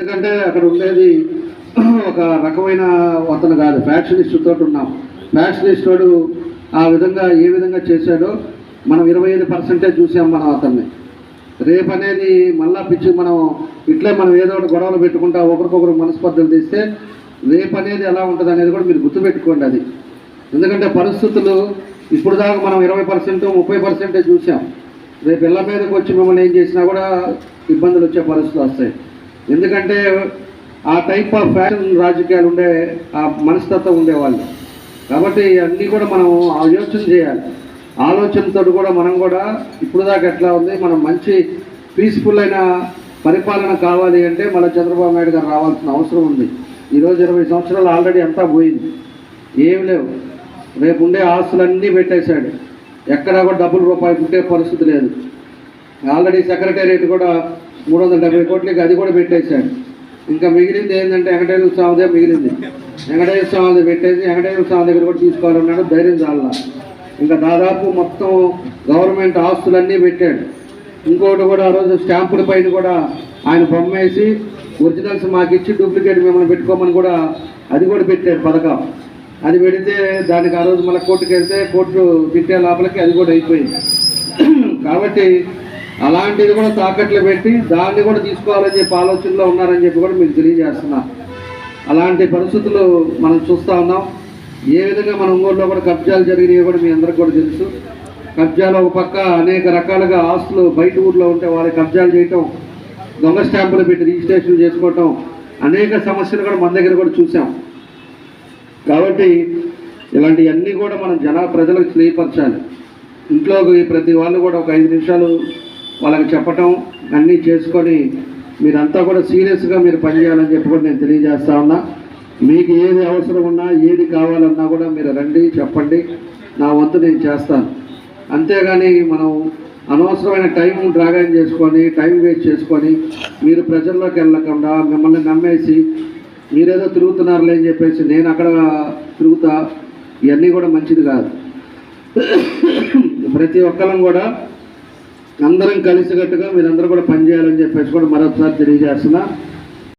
ఎందుకంటే అక్కడ ఉండేది ఒక రకమైన అతను కాదు ఫ్యాక్షనిస్ట్ తోటి ఉన్నాం. ఫ్యాక్షనిస్ట్ వాడు ఆ విధంగా ఏ విధంగా చేశాడో మనం ఇరవై ఐదు పర్సెంటేజ్ చూసాం మనం అతన్ని. రేపు అనేది మళ్ళా పిచ్చి మనం ఇట్లే మనం ఏదో ఒకటి గొడవలు పెట్టుకుంటా ఒకరికొకరు మనస్పర్ధలు తీస్తే రేపు అనేది ఎలా ఉంటుంది అనేది కూడా మీరు గుర్తుపెట్టుకోండి అది. ఎందుకంటే పరిస్థితులు ఇప్పుడు దాకా మనం ఇరవై పర్సెంట్ ముప్పై పర్సెంటే చూసాం. రేపు ఇళ్ళ మీదకి వచ్చి మిమ్మల్ని ఏం చేసినా కూడా ఇబ్బందులు వచ్చే పరిస్థితులు వస్తాయి. ఎందుకంటే ఆ టైప్ ఆఫ్ ఫ్యాషన్ రాజకీయాలు ఉండే ఆ మనస్తత్వం ఉండేవాళ్ళు. కాబట్టి అన్నీ కూడా మనం ఆలోచన చేయాలి. ఆలోచనతో కూడా మనం కూడా ఇప్పుడు దాకా ఎట్లా ఉంది మనం మంచి పీస్ఫుల్ అయిన పరిపాలన కావాలి అంటే మన చంద్రబాబు నాయుడు గారు రావాల్సిన అవసరం ఉంది. ఈరోజు ఇరవై సంవత్సరాలు ఆల్రెడీ అంతా పోయింది. ఏం లేవు. రేపు ఉండే ఆస్తులన్నీ పెట్టేశాడు. ఎక్కడా కూడా డబ్బులు రూపాయి పుట్టే పరిస్థితి లేదు. ఆల్రెడీ సెక్రటేరియట్ కూడా మూడు వందల డెబ్బై కోట్లకి అది కూడా పెట్టేశాడు. ఇంకా మిగిలింది ఏంటంటే వెంకటేశ్వర స్వామిదే మిగిలింది. వెంకటేశ్వర స్వామి పెట్టేసి వెంకటేశ్వర స్వామి దగ్గర కూడా తీసుకోవాలన్నాడు ధైర్యం చాలా ఇంకా దాదాపు మొత్తం గవర్నమెంట్ ఆస్తులన్నీ పెట్టాడు. ఇంకోటి కూడా ఆ రోజు స్టాంపుల పైన కూడా ఆయన బొమ్మేసి ఒరిజినల్స్ మాకు ఇచ్చి డూప్లికేట్ మిమ్మల్ని పెట్టుకోమని కూడా అది కూడా పెట్టాడు పథకం. అది పెడితే దానికి ఆ రోజు మళ్ళీ కోర్టుకి వెళ్తే కోర్టు పెట్టే లోపలికి అది కూడా అయిపోయింది. కాబట్టి అలాంటిది కూడా తాకట్లు పెట్టి దాన్ని కూడా తీసుకోవాలని చెప్పి ఆలోచనలో ఉన్నారని చెప్పి కూడా మీకు తెలియజేస్తున్నా. అలాంటి పరిస్థితులు మనం చూస్తూ ఉన్నాం. ఏ విధంగా మన ఊళ్ళో కూడా కబ్జాలు జరిగినాయో కూడా మీ అందరికి కూడా తెలుసు. కబ్జాలు ఒక పక్క అనేక రకాలుగా ఆస్తులు బయట ఊర్లో ఉంటే వాళ్ళ కబ్జాలు చేయటం దొంగ స్టాంపులు పెట్టి రిజిస్ట్రేషన్ చేసుకోవటం అనేక సమస్యలు కూడా మన దగ్గర కూడా చూసాం. కాబట్టి ఇలాంటివన్నీ కూడా మనం జన ప్రజలకు తెలియపరచాలి. ఇంట్లోకి ప్రతి వాళ్ళు కూడా ఒక ఐదు నిమిషాలు వాళ్ళకి చెప్పటం అన్నీ చేసుకొని మీరంతా కూడా సీరియస్గా మీరు పనిచేయాలని చెప్పి కూడా నేను తెలియజేస్తా ఉన్నా. మీకు ఏది అవసరం ఉన్నా ఏది కావాలన్నా కూడా మీరు రండి చెప్పండి. నా వంతు నేను చేస్తాను. అంతేగాని మనం అనవసరమైన టైం డ్రాగన్ చేసుకొని టైం వేస్ట్ చేసుకొని మీరు ప్రజల్లోకి వెళ్ళకుండా మిమ్మల్ని నమ్మేసి మీరేదో తిరుగుతున్నారులే అని చెప్పేసి నేను అక్కడ తిరుగుతా ఇవన్నీ కూడా మంచిది కాదు. ప్రతి ఒక్కరం కూడా అందరం కలిసికట్టుగా మీరందరూ కూడా పనిచేయాలని చెప్పేసి కూడా మరొకసారి తెలియజేస్తున్నా.